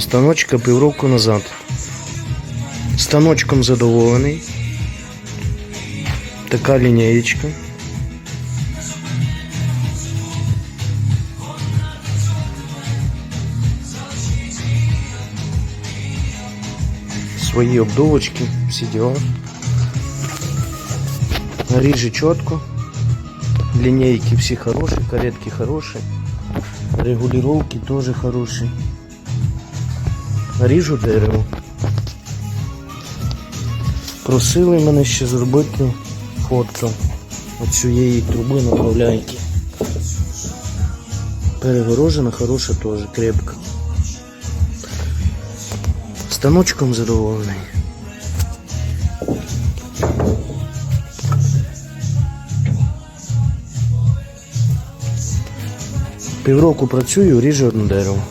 Станочка півроку назад. Станочком задоволений. Така лінієчка. Свої обдувочки, всі діла. Ріже чітко. Линейки все хорошие, каретки хорошие. Регулировки тоже хорошие. Ріжу дерево. Просили мене ще зробити фотку оцієї труби направляйки. Перегорожена хороша теж, крепка. Станочком задоволений. Півроку працюю, ріжу одне дерево.